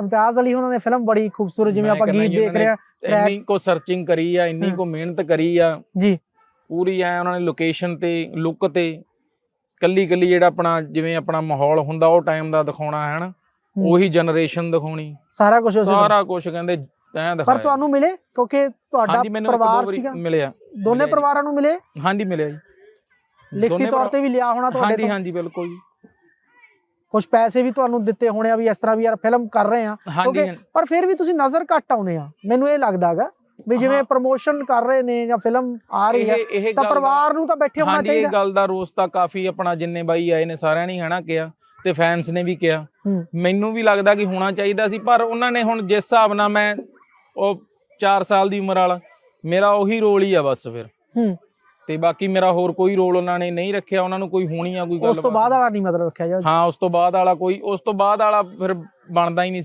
ਇਮਤਿਆਜ਼ ਅਲੀ ਉਹਨਾਂ ਨੇ ਫਿਲਮ ਬੜੀ ਖੂਬਸੂਰਤ ਜਿਵੇਂ ਆਪਾਂ ਗੀਤ ਦੇਖ ਰਹੇ ਆ ਇੰਨੀ ਕੋ ਸਰਚਿੰਗ ਕਰੀ ਆ ਇੰਨੀ। ਕੋ ਮਿਹਨਤ ਕਰੀ ਆ। ਜੀ। ਪੂਰੀ ਐ ਉਹਨਾਂ ਨੇ ਲੋਕੇਸ਼ਨ ਤੇ ਲੁੱਕ ਤੇ। ਕੱਲੀ ਕੱਲੀ ਜਿਹੜਾ ਆਪਣਾ ਜਿਵੇਂ ਆਪਣਾ ਮਾਹੌਲ ਹੁੰਦਾ ਉਹ ਟਾਈਮ ਦਾ ਦਿਖਾਉਣਾ ਹੈ ਨਾ। ਉਹੀ ਜਨਰੇਸ਼ਨ ਦਿਖਾਉਣੀ। ਸਾਰਾ ਕੁਝ ਸਾਰਾ ਕੁਝ ਕਹਿੰਦੇ ਐ ਪਰ ਦਿਖਾਇਆ। ਤੁਹਾਨੂੰ ਮਿਲੇ? ਕਿਉਂਕਿ ਤੁਹਾਡਾ ਹਾਂਜੀ ਪਰਿਵਾਰ ਵਾਰੀ ਸੀਗਾ। ਮਿਲਿਆ। ਦੋਨੇ। ਪਰਿਵਾਰਾਂ ਨੂੰ ਮਿਲੇ? ਹਾਂਜੀ ਮਿਲਿਆ ਜੀ। ਲਿਖਤੀ ਤੌਰ ਤੇ ਵੀ ਲਿਆ ਹੋਣਾ ਤੁਹਾਡੇ ਹਾਂਜੀ ਤੋਂ? ਹਾਂਜੀ ਬਿਲਕੁਲ ਜੀ। ਕੁਝ ਪੈਸੇ ਵੀ ਤੁਹਾਨੂੰ ਦਿੱਤੇ ਹੋਣੇ ਆ ਵੀ ਇਸ ਤਰ੍ਹਾਂ ਵੀ ਯਾਰ ਫਿਲਮ ਕਰ ਰਹੇ ਆ। Okay, ਪਰ ਫਿਰ ਵੀ ਤੁਸੀਂ ਨਜ਼ਰ ਘੱਟ ਆਉਂਦੇ ਆ। ਮੈਨੂੰ ਇਹ ਲੱਗਦਾਗਾ ਵੀ ਜਿਵੇਂ। ਪ੍ਰੋਮੋਸ਼ਨ ਕਰ ਰਹੇ ਨੇ ਜਾਂ ਫਿਲਮ ਆ ਰਹੀ ਹੈ ਤਾਂ ਪਰਿਵਾਰ ਨੂੰ ਤਾਂ ਬੈਠੇ ਹੋਣਾ ਹਾਂਜੀ ਇਹ ਚਾਹੀਦਾ। ਗੱਲ ਦਾ ਰੋਸ ਤਾਂ ਕਾਫੀ ਆਪਣਾ ਜਿੰਨੇ ਬਾਈ ਆਏ ਨੇ ਸਾਰਿਆਂ ਨੇ ਹਨਾ ਕਿਹਾ ਤੇ ਫੈਨਸ ਨੇ ਵੀ ਕਿਹਾ। ਮੈਨੂੰ ਵੀ ਲੱਗਦਾ ਕਿ ਹੋਣਾ ਚਾਹੀਦਾ ਸੀ ਪਰ ਉਹਨਾਂ ਨੇ ਹੁਣ ਜਿਸ ਹਿਸਾਬ ਨਾਲ ਮੈਂ ਉਹ 4 ਸਾਲ ਦੀ ਉਮਰ ਵਾਲਾ ਮੇਰਾ ਉਹੀ ਰੋਲ ਹੀ ਆ ਬਸ ਫਿਰ। ਹੂੰ। ਤੇ ਬਾਕੀ ਮੇਰਾ ਹੋਰ ਕੋਈ ਰੋਲ ਉਹਨਾਂ ਨੇ ਨਹੀਂ ਰੱਖਿਆ ਉਹਨਾਂ ਨੂੰ ਕੋਈ ਹੋਣੀ ਆ ਕੋਈ ਗੱਲ ਉਸ ਤੋਂ ਬਾਅਦ ਵਾਲਾ ਨਹੀਂ ਮਤਲਬ ਰੱਖਿਆ ਜਾ। ਹਾਂ ਉਸ ਤੋਂ ਬਾਅਦ ਵਾਲਾ ਕੋਈ ਉਸ ਤੋਂ ਬਾਅਦ ਵਾਲਾ ਫਿਰ ਬਣਦਾ ਹੀ ਨਹੀਂ ਸੀ।